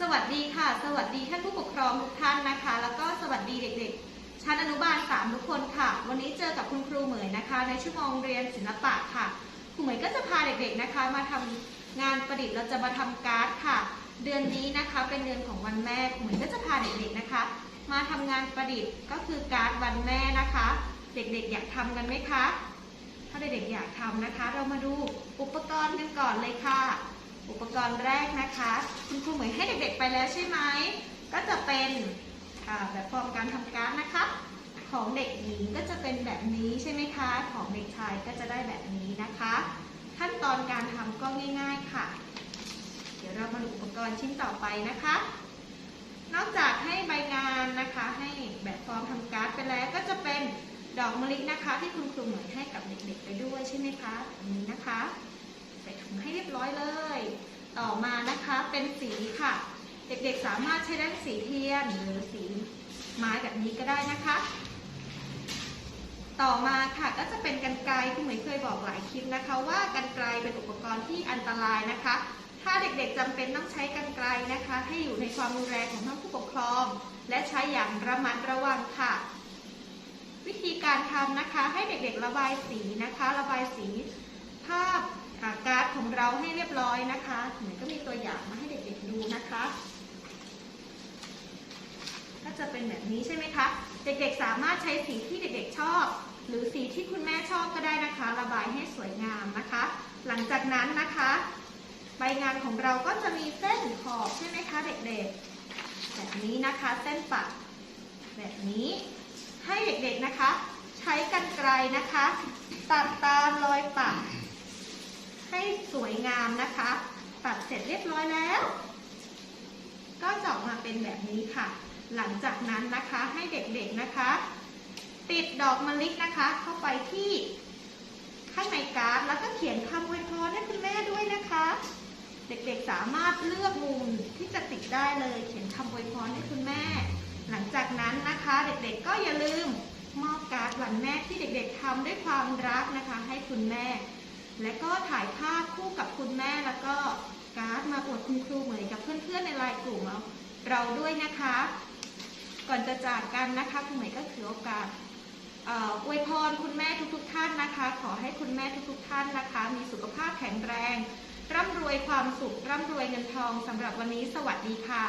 สวัสดีค่ะ สวัสดีท่านผู้ปกครองทุกท่านนะคะ แล้วก็สวัสดีเด็กๆ ชั้นอนุบาล 3 ทุกคนค่ะ วันนี้เจอกับคุณครูเหมยนะคะ ในชั่วโมงเรียนศิลปะค่ะครูเหมยก็จะพาเด็กๆนะคะ มาทำงานประดิษฐ์เราจะมาทำการ์ดค่ะ เดือนนี้นะคะเป็นเดือนของวันแม่ครูเหมยก็จะพาเด็กๆนะคะ มาทำงานประดิษฐ์ก็คือการ์ดวันแม่นะคะ เด็กๆ อยากทำกันไหมคะ ถ้าเด็กๆอยากทำนะคะ เรามาดูอุปกรณ์กันก่อนเลยค่ะ อุปกรณ์แรกนะคะ คุณครูเหมยให้เด็กๆไปแล้วใช่ไหม ก็จะเป็นแบบฟอร์มการทำการ์ดนะคะ ของเด็กหญิงก็จะเป็นแบบนี้ใช่ไหมคะ ของเด็กชายก็จะได้แบบนี้นะคะ ขั้นตอนการทำก็ง่าย ๆค่ะ เดี๋ยวเรามาดูอุปกรณ์ชิ้นต่อไปนะคะ นอกจากให้ใบงานนะคะ ให้แบบฟอร์มทำการ์ดไปแล้วก็จะเป็นดอกมะลินะคะ ที่คุณครูเหมยให้กับเด็กๆไปด้วยใช่ไหมคะนนี้นะคะ ถุงให้เรียบร้อยเลย ต่อมานะคะเป็นสีค่ะ เด็กๆสามารถใช้ได้สีเทียนหรือสีไม้แบบนี้ก็ได้นะคะ ต่อมาค่ะก็จะเป็นกันไกรคุณเหมยเคยบอกหลายคลิปนะคะ ว่ากันไกรเป็นอุปกรณ์ที่อันตรายนะคะ ถ้าเด็กๆจำเป็นต้องใช้กันไกรนะคะ ให้อยู่ในความดูแลของท่านผู้ปกครอง และใช้อย่างระมัดระวังค่ะวิธีการทำนะคะให้เด็กๆระบายสีนะคะ ระบายสีภาพาการ์ดของเราให้เรียบร้อยนะคะเหมือนก็มีตัวอย่างมาให้เด็กๆดูนะคะ ก็จะเป็นแบบนี้ใช่ไหมคะ เด็กๆสามารถใช้สีที่เด็กๆชอบ หรือสีที่คุณแม่ชอบก็ได้นะคะ ระบายให้สวยงามนะคะ หลังจากนั้นนะคะ ใบงานของเราก็จะมีเส้นขอบใช่ไหมคะ เด็กๆ แบบนี้นะคะเส้นปักแบบนี้ให้เด็กๆนะคะ ใช้กันไกลนะคะ ตัดตามรอยปัก ให้สวยงามนะคะ ตัดเสร็จเรียบร้อยแล้ว ก็จะออกมาเป็นแบบนี้ค่ะ หลังจากนั้นนะคะให้เด็กๆนะคะ ติดดอกมะลินะคะ เข้าไปที่ข้างในการ์ดแล้วก็เขียนคำอวยพรให้คุณแม่ด้วยนะคะ เด็กๆสามารถเลือกมุมที่จะติดได้เลย เขียนคำอวยพรให้คุณแม่ หลังจากนั้นนะคะ เด็กๆก็อย่าลืมมอบการ์ดวันแม่ที่เด็กๆทำด้วยความรักนะคะ ให้คุณแม่ และก็ถ่ายภาพคู่กับคุณแม่แล้วก็การ์ดมาอวดคุณครูเหมือนกับเพื่อนๆในไลน์กลุ่มเราเราด้วยนะคะ ก่อนจะจากกันนะคะคุณเหมยก็ถือโอกาสอวยพรคุณแม่ทุกๆท่านนะคะ ขอให้คุณแม่ทุกๆท่านนะคะ มีสุขภาพแข็งแรง ร่ำรวยความสุข ร่ำรวยเงินทองสำหรับวันนี้สวัสดีค่ะ